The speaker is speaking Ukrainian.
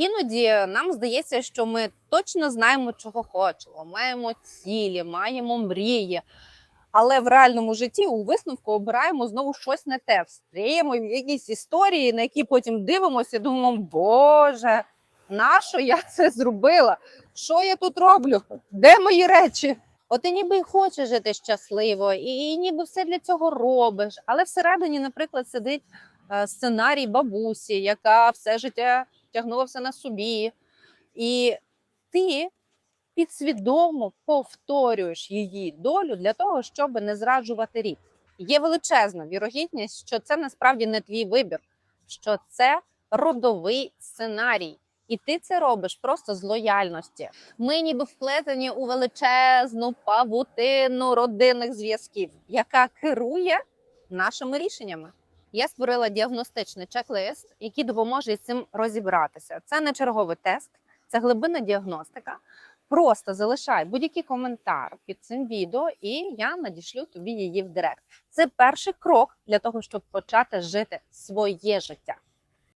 Іноді нам здається, що ми точно знаємо, чого хочемо, маємо цілі, маємо мрії. Але в реальному житті у висновку обираємо знову щось не те. Встріємо якісь історії, на які потім дивимося і думаємо, Боже, нащо я це зробила? Що я тут роблю? Де мої речі? От ти ніби й хочеш жити щасливо, і, і ніби все для цього робиш. Але всередині, наприклад, сидить е, сценарій бабусі, яка все життя тягнула все на собі. І ти підсвідомо повторюєш її долю для того, щоб не зраджувати рік. Є величезна вірогідність, що це насправді не твій вибір, що це родовий сценарій. І ти це робиш просто з лояльності. Ми ніби вплетені у величезну павутину родинних зв'язків, яка керує нашими рішеннями. Я створила діагностичний чек-лист, який допоможе цим розібратися. Це не черговий тест, це глибинна діагностика. Просто залишай будь-який коментар під цим відео, і я надішлю тобі її в директ. Це перший крок для того, щоб почати жити своє життя.